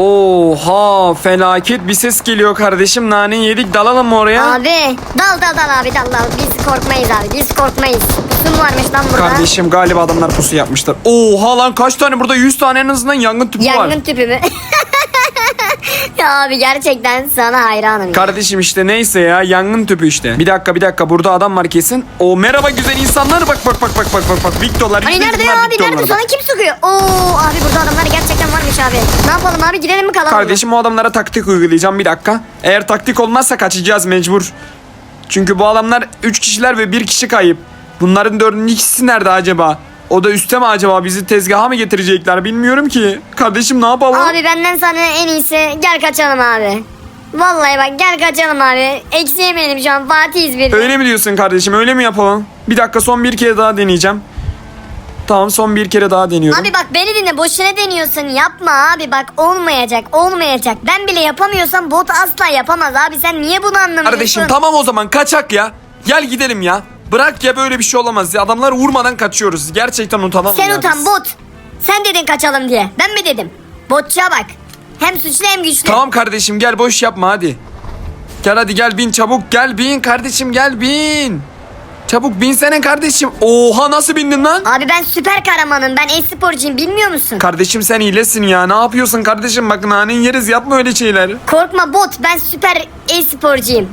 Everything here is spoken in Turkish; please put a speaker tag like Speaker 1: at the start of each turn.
Speaker 1: Oha felaket bir ses geliyor kardeşim. Nane yedik dalalım mı oraya?
Speaker 2: Abi dal dal dal abi dal dal. Biz korkmayız abi biz korkmayız. Pusu mu varmış lan burada?
Speaker 1: Kardeşim galiba adamlar pusu yapmışlar. Oha lan kaç tane burada 100 tane en azından yangın tüpü var.
Speaker 2: Yangın tüpü mü? ya abi gerçekten sana hayranım. ya.
Speaker 1: Kardeşim işte neyse ya yangın tüpü işte. Bir dakika bir dakika burada adam var kesin. O merhaba güzel insanlar bak bak bak bak bak bak bak Victorlar.
Speaker 2: Hani nerede ya abi nerede? Sana kim sıkıyor? Oo abi burada adamlar abi. Ne yapalım abi gidelim mi kalalım mı?
Speaker 1: Kardeşim o adamlara taktik uygulayacağım bir dakika. Eğer taktik olmazsa kaçacağız mecbur. Çünkü bu adamlar 3 kişiler ve 1 kişi kayıp. Bunların dördüncü ikisi nerede acaba? O da üstte mi acaba? Bizi tezgaha mı getirecekler bilmiyorum ki. Kardeşim ne yapalım?
Speaker 2: Abi benden sana en iyisi gel kaçalım abi. Vallahi bak gel kaçalım abi. Eksi yemeyelim şu an Fatih'iz bir.
Speaker 1: Öyle mi diyorsun kardeşim? Öyle mi yapalım? Bir dakika son bir kere daha deneyeceğim. Tamam son bir kere daha deniyorum.
Speaker 2: Abi bak beni dinle boşuna deniyorsun yapma abi bak olmayacak olmayacak. Ben bile yapamıyorsam bot asla yapamaz abi sen niye bunu anlamıyorsun?
Speaker 1: Kardeşim tamam o zaman kaçak ya. Gel gidelim ya. Bırak ya böyle bir şey olamaz ya. Adamlar vurmadan kaçıyoruz. Gerçekten utanamam
Speaker 2: Sen
Speaker 1: ya
Speaker 2: utan
Speaker 1: biz.
Speaker 2: bot. Sen dedin kaçalım diye. Ben mi dedim? Botçuya bak. Hem suçlu hem güçlü.
Speaker 1: Tamam kardeşim gel boş yapma hadi. Gel hadi gel bin çabuk gel bin kardeşim gel bin. Çabuk binsene kardeşim. Oha nasıl bindin lan?
Speaker 2: Abi ben süper kahramanım. Ben e-sporcuyum bilmiyor musun?
Speaker 1: Kardeşim sen iyilesin ya. Ne yapıyorsun kardeşim? Bak nanen yeriz yapma öyle şeyler.
Speaker 2: Korkma bot ben süper e-sporcuyum.